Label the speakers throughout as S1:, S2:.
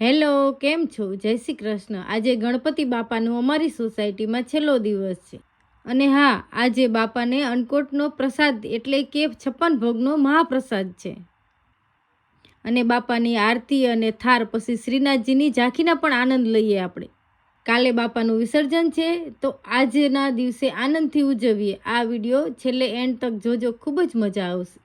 S1: Hello, કેમ છો? જય શ્રી કૃષ્ણ. આજે ગણપતિ બાપાનો અમારી સોસાયટીમાં છેલ્લો દિવસ છે. અને હા, આજે બાપાને અન્નકોટનો પ્રસાદ એટલે કે છપ્પન ભોગનો મહાપ્રસાદ છે. અને બાપાની આરતી અને થાર પછી શ્રીનાથજીની ઝાંખીના પણ આનંદ લઈએ આપણે. કાલે બાપાનું વિસર્જન છે, તો આજના દિવસે આનંદથી ઉજવીએ. આ વીડિયો છેલ્લે એન્ડ તક જોજો, ખૂબ જ મજા આવશે.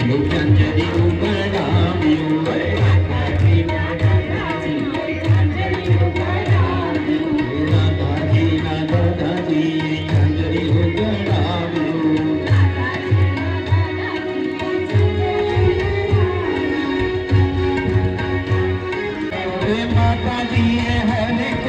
S2: માતાજી હરે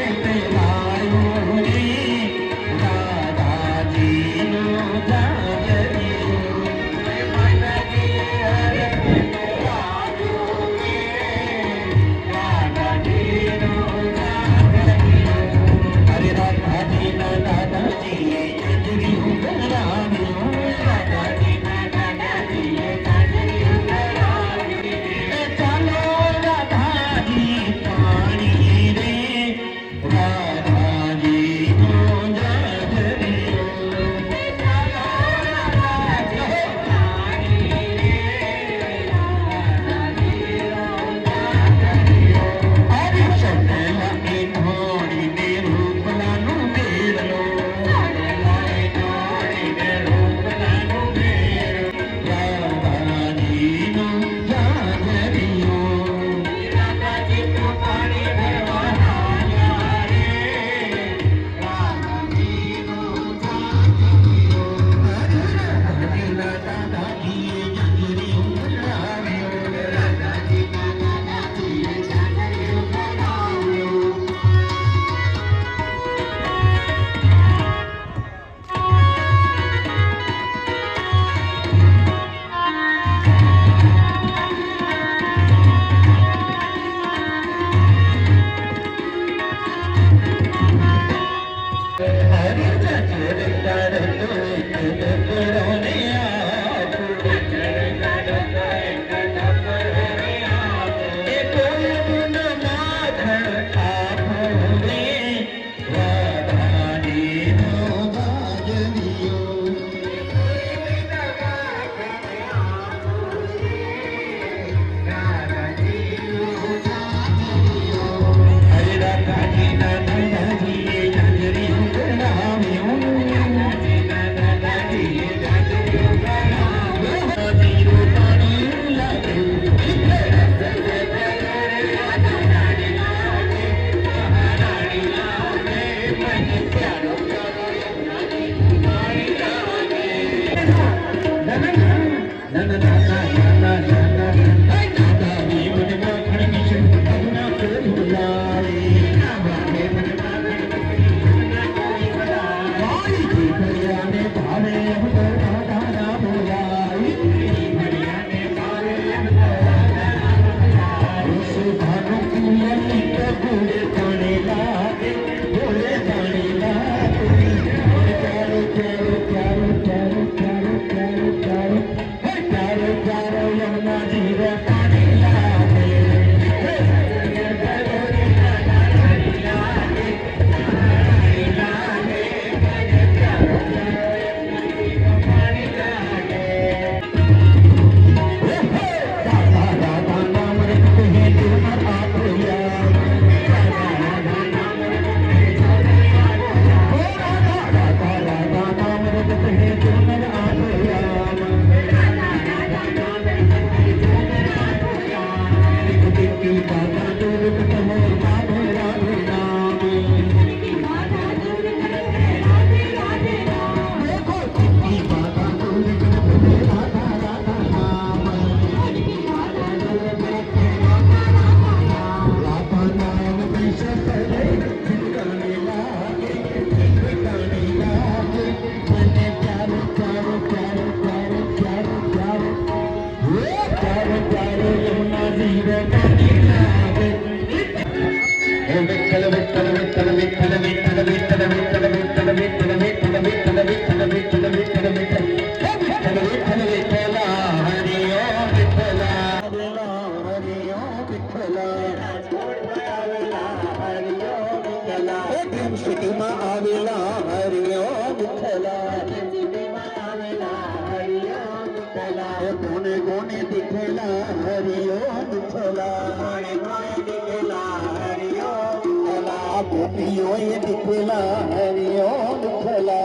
S2: દિખેલા કોને કોને દિખેલા હરિયો દિખેલા કોને કોને દિખેલા હરિયો દિખેલા ગોપીઓ દિખેલા હરિયો દિખેલા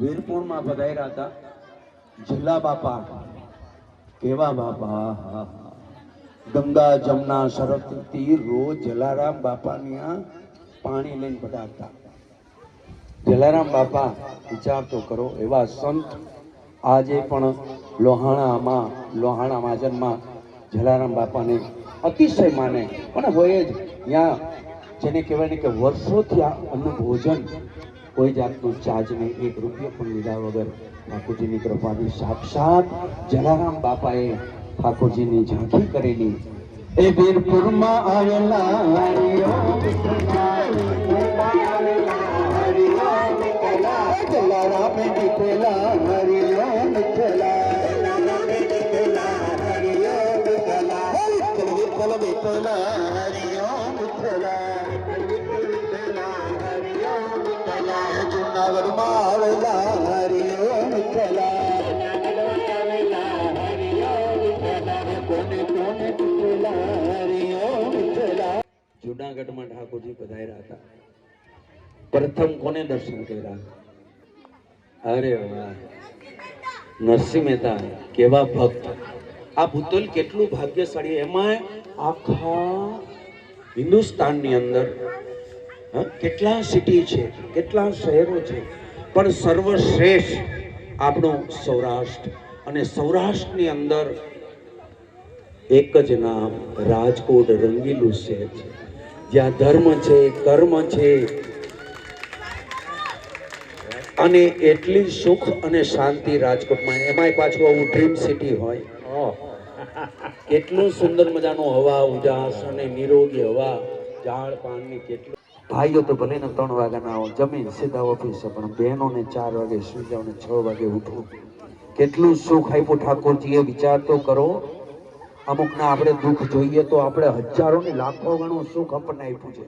S2: વીરપુરમાં પધાર્યા હતા. જિલ્લા બાપા કેવા બાપા? હા ગંગા જમના સરસ્વતી રોજ જલારામ બાપાની પાણી લઈને પધારતા. જલારામ બાપા, વિચાર તો કરો, એવા સંત આજે પણ લોહાણામાં, લોહાણા મહાજનમાં જલારામ બાપાને અતિશય માને. પણ હોય જ ત્યાં જેને કહેવાય ને કે વર્ષોથી આ અન્ન ભોજન કોઈ જાતનું ચાર્જ નહીં, એક રૂપિયો પણ લીધા વગર ઠાકોરજીની કૃપાની સાક્ષાત જલારામ બાપાએ ઠાકોરજીની ઝાંખી કરેલી. એ વીરપુરમાં આવેલા જુનાગઢમાં ઠાકોરજી પધાર્યા હતા પ્રથમ કોને દર્શન કર્યા અરે વાહ. નરસિંહ મહેતા, કેવા ભક્ત. આ ભૂતલ કેટલું ભાગ્યશાળી. એમાં આખા હિન્દુસ્તાનની અંદર કેટલા સિટી છે, કેટલા શહેરો છે. પણ સર્વશ્રેષ્ઠ આપણું સૌરાષ્ટ્ર. અને સૌરાષ્ટ્રની અંદર એક જ નામ, રાજકોટ રંગીલું શહેર છે. જ્યાં ધર્મ છે, કર્મ છે. અને એટલી સુખ અને શાંતિ રાજકોટમાં. એમાંય પાછું આવું ડ્રીમ સિટી હોય. કેટલું સુંદર મજાનું હવા ઉજાસ અને નિરોગી હવા ઝાડ પાનની કેટલું ભાઈઓ તો ભલે ને ત્રણ વાગ્યાના આવો જમીન સીધા ઓફિસે પણ બહેનોને ચાર વાગે સુઈ જાવ ને છ વાગે ઉઠવું કેટલું સુખ આપ્યું ઠાકોરજીએ વિચાર તો કરો. અમુકને આપણે દુઃખ જોઈએ તો આપણે હજારો ને લાખો ગણું સુખ આપણને આપ્યું છે.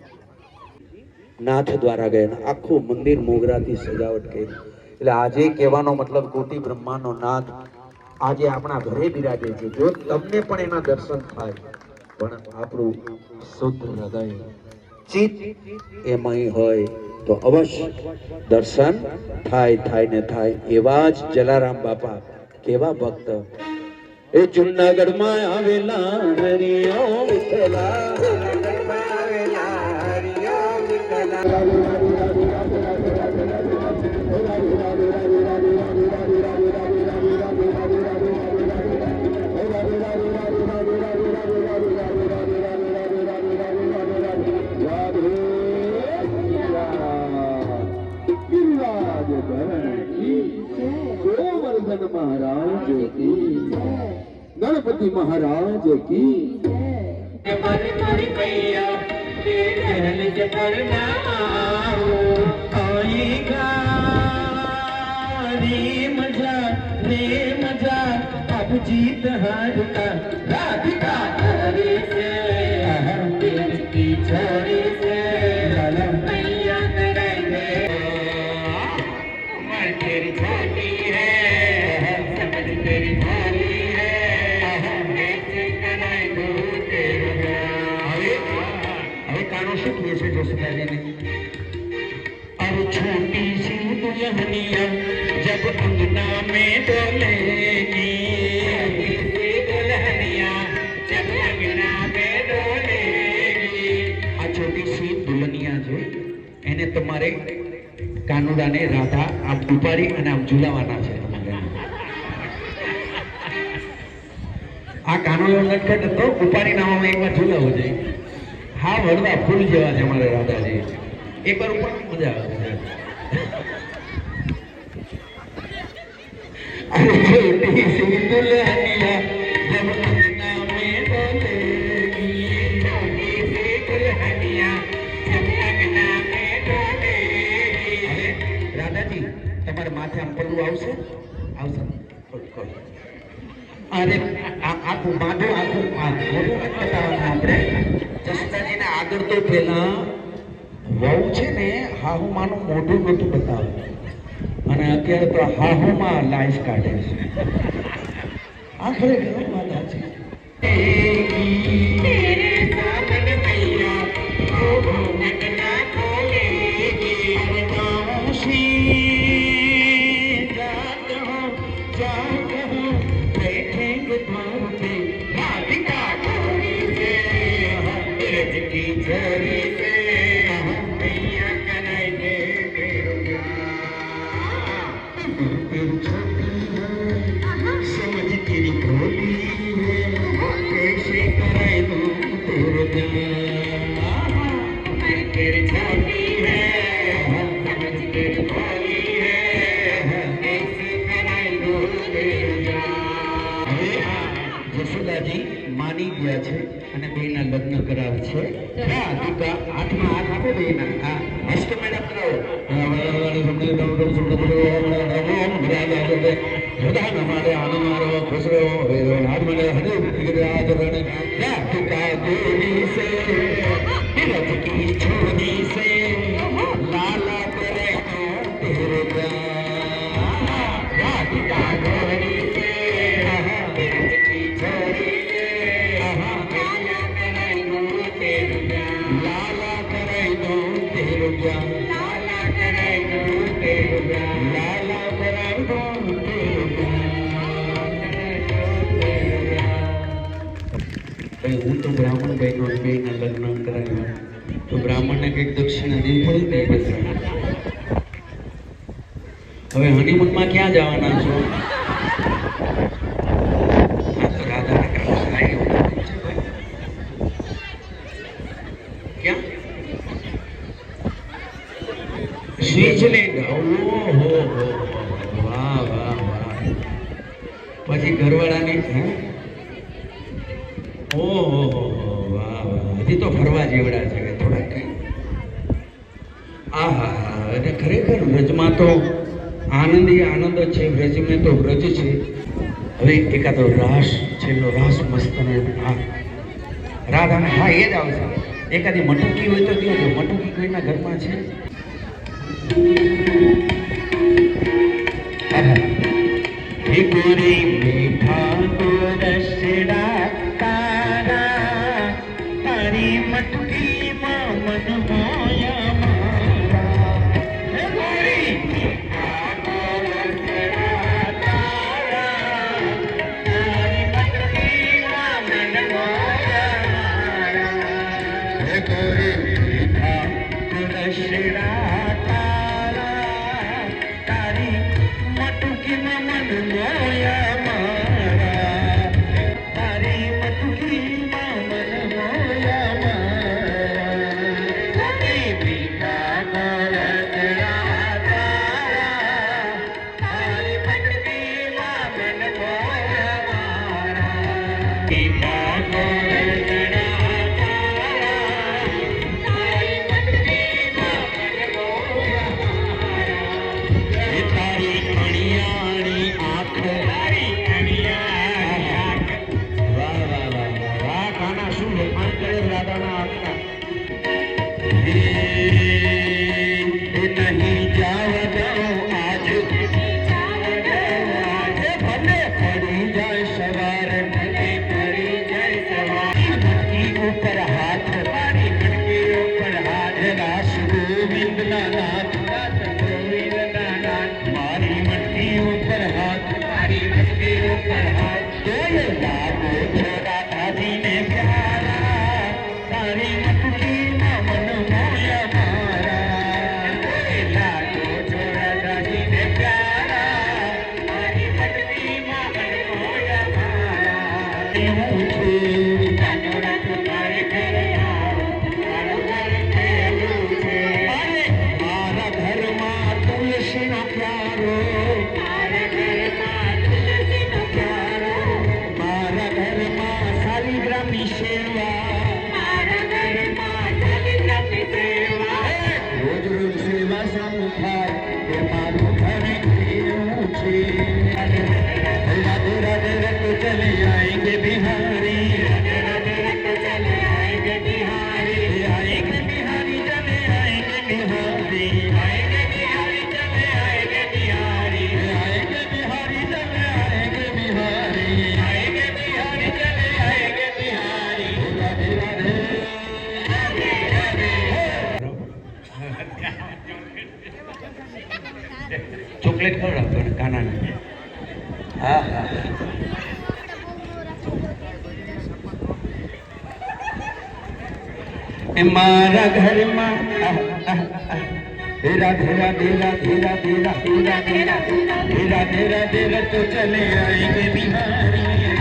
S2: નાથ દ્વારા ગયા આખું મંદિર મોગરાથી સજાવટ કરી. એટલે આજે કહેવાનો મતલબ કોટી બ્રહ્માનો નાથ આજે આપણા ઘરે બિરાજે છે. જો તમને પણ એના દર્શન થાય, પણ આપણું શુદ્ધ હૃદય ચિત્ત એમાં હોય તો અવશ્ય દર્શન થાય થાય ને થાય એવા જ જલારામ બાપા કેવા ભક્ત. એ જુનાગઢમાં આવેલા હરિયો વિઠ્ઠલા. महाराज की। गणपति महाराज की जीत हार का राधिका हरे से दिल की छोरी બધાને રાધા આમ ઉપાડી અને આમ ઝુલાવાના છે આ કાનો લટકટ હતો ઉપાડી નાવામાં એકવાર ઝુલાવો જોઈએ હા, વડવા ફૂલ જેવા છે મારે રાધાજી. એકવાર ઉપર મજા આવે છે. સિંધુલની આથી આમ આવશે? આવશે. અરે આખું બાંધો આખું બતાવવાનું આપણે. જસુદાજીને આગળ તો પહેલા વહુ છે ને, હાહુમાનું મોઢું નહોતું બતાવ્યું અને અત્યારે તો હાહુમાં લાઈફ કાઢે છે. આ ખરેખર માતા છે? પિતાજી માની ગયા છે અને બેના લગ્ન કરાવે છે હા દીપા હાથમાં હાથ આપો બેના હા બધા માટે આનંદો ખુશરો નાદ મને હજુ ગિરિરાજ રણ ના તુકા દેવી સે બિરજ કી છોડી સે ભાઈ હું તો બ્રાહ્મણ ભાઈનો બેના લગ્ન કરાવ્યા. તો બ્રાહ્મણ ને કંઈક દક્ષિણા દેવી પડી ને હવે હનીમૂનમાં ક્યાં જવાના છો? અને ખરેખર વ્રજમાં તો આનંદ એ આનંદ છે વ્રજમે તો વ્રજ છે. હવે એકાદો રાસ, છેલ્લો રાસ મસ્ત રાધા હા, એ જ આવશે એકાદી મટુકી હોય તો ત્યાં જો મટુકી કોઈના ઘરમાં છે? ઠીકુરી મીઠા તો રસડા ચોકલેટ ખવડાવ પણ કાનાને હા હા મારા ઘરમાં તેરા તેરા તેરા તેરા તેરા તેરા તેરા તેરા તેરા તેરા તો ચલે આઈ બિહારી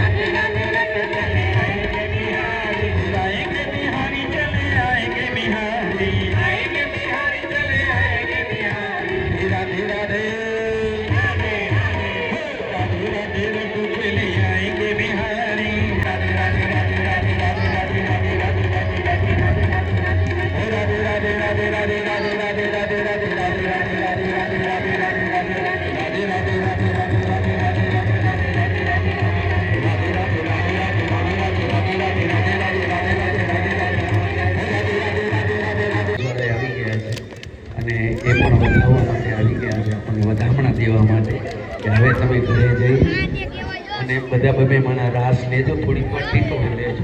S2: બધા બબે માણા રાસ લેજો થોડી પટ્ટી તો લેજો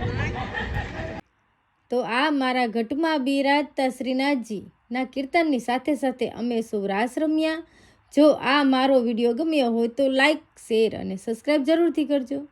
S1: તો આ મારા ઘટમાં બિરાજતા શ્રીનાથજીના કીર્તનની સાથે સાથે અમે સૌ રમ્યા. જો આ મારો વીડિયો ગમ્યો હોય તો લાઈક, શેર અને સબસ્ક્રાઈબ જરૂરથી કરજો.